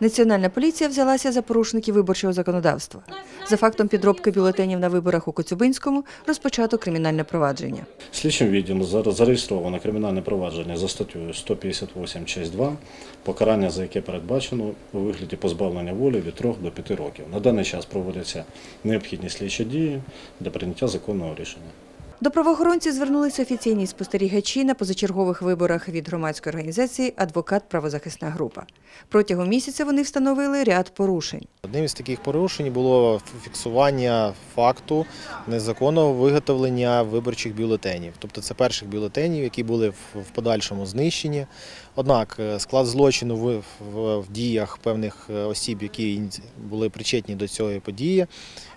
Національна поліція взялася за порушників виборчого законодавства. За фактом підробки бюлетенів на виборах у Коцюбинському розпочато кримінальне провадження. Слідчим відділом зар- зареєстровано кримінальне провадження за статтею 158 часть 2, покарання за яке передбачено у вигляді позбавлення волі від 3 до 5 років. На даний час проводяться необхідні слідчі дії для прийняття законного рішення. До правоохоронців звернулися офіційні спостерігачі на позачергових виборах від громадської організації Адвокат Правозахисна група. Протягом місяця вони встановили ряд порушень. Одним із таких порушень було фіксування факту незаконного виготовлення виборчих бюлетенів. Тобто це перших бюлетенів, які були в подальшому знищені. Однак е, склад злочину в діях певних е, осіб, які були причетні до цієї події,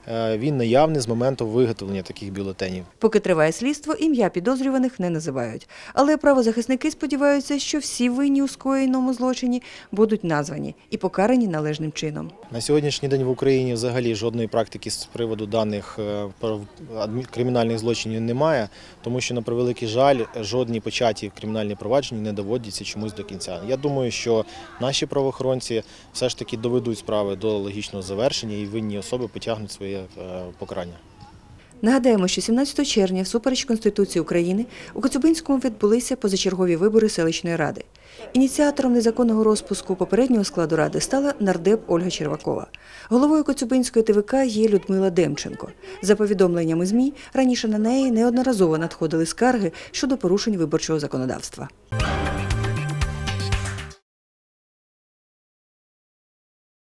е, він наявний з моменту виготовлення таких бюлетенів. Поки триває слідство, ім'я підозрюваних не називають. Але правозахисники сподіваються, що всі винні у скоєному злочині будуть названі і покарані належним чином. На сьогоднішній день в Україні взагалі жодної практики з приводу даних е, кримінальних злочинів немає, тому що, на превеликий жаль, жодні початі кримінальні провадження не доводяться чомусь до кінця. Я думаю, що наші правоохоронці все ж таки доведуть справи до логічного завершення і винні особи потягнуть своє е, покарання. Нагадаємо, що 17 червня, всупереч Конституції України, у Коцюбинському відбулися позачергові вибори селищної ради. Ініціатором незаконного розпуску попереднього складу ради стала нардеп Ольга Червакова. Головою Коцюбинської ТВК є Людмила Демченко. За повідомленнями ЗМІ, раніше на неї неодноразово надходили скарги щодо порушень виборчого законодавства.